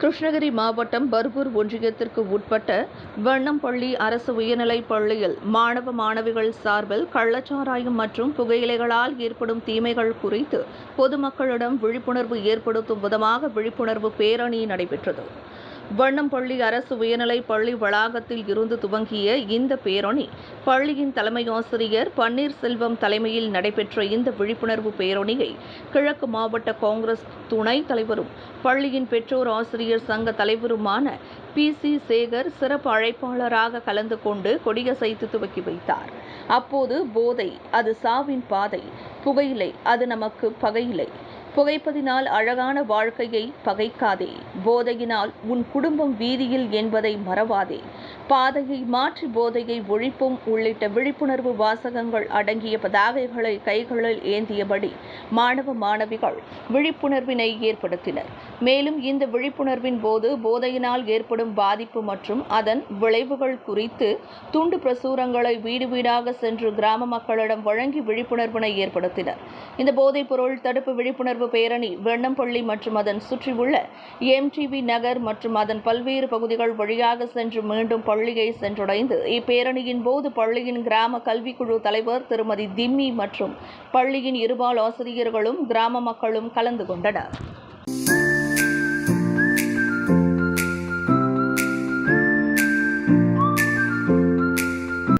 கிருஷ்ணகிரி மாவட்டம் பர்கூர் ஒன்றியத்திற்கு உட்பட்ட வண்ணம்பள்ளி அரசு உயர்நிலைப் பள்ளியில் மாணவ மாணவிகள் சார்பில் கள்ளச்சாராயம் மற்றும் புகையிலைகளால் ஏற்படும் தீமைகள் குறித்து பொதுமக்களிடம் விழிப்புணர்வு ஏற்படுத்தும் விதமாக விழிப்புணர்வு பேரணி நடைபெற்றது. வண்ணம்பள்ளி அரசு உயர்நிலைப் பள்ளி வளாகத்தில் இருந்து துவங்கிய இந்த பேரணி பள்ளியின் தலைமை ஆசிரியர் பன்னீர்செல்வம் தலைமையில் நடைபெற்ற இந்த விழிப்புணர்வு பேரணியை கிழக்கு மாவட்ட காங்கிரஸ் துணைத் தலைவரும் பள்ளியின் பெற்றோர் ஆசிரியர் சங்க தலைவருமான பி. சி. சேகர் சிறப்பு அழைப்பாளராக கலந்து கொண்டு கொடியசைத்து துவக்கி வைத்தார். அப்போது போதை அது சாவின் பாதை புகையிலை அது நமக்கு பகையிலை. புகைப்பதினால் அழகான வாழ்க்கையை பகைக்காதே. போதையினால் உன் குடும்பம் வீதியில் என்பதை மறவாதே. பாதையை மாற்றி போதையை ஒழிப்பும் உள்ளிட்ட விழிப்புணர்வு வாசகங்கள் அடங்கிய பதாகைகளை கைகளில் ஏந்தியபடி மாணவ மாணவிகள் விழிப்புணர்வினை ஏற்படுத்தினர். மேலும் இந்த விழிப்புணர்வின் போது போதையினால் ஏற்படும் பாதிப்பு மற்றும் அதன் விளைவுகள் குறித்து துண்டு பிரசுரங்களை வீடு வீடாக சென்று கிராம மக்களிடம் வழங்கி விழிப்புணர்வினை ஏற்படுத்தினர். இந்த போதைப் பொருள் தடுப்பு விழிப்புணர்வு பேரணி வெண்ணம்பள்ளி மற்றும் அதன் சுற்றியுள்ள எம்டிபி நகர் மற்றும் அதன் பல்வேறு பகுதிகள் வழியாக சென்று மீண்டும் பள்ளியை சென்றடைந்து இப்பேரணியின் போது பள்ளியின் கிராம கல்விக்குழு தலைவர் திருமதி திம்மி மற்றும் பள்ளியின் இருபால் ஆசிரியர்களும் கிராம மக்களும் கலந்து கொண்டனர்.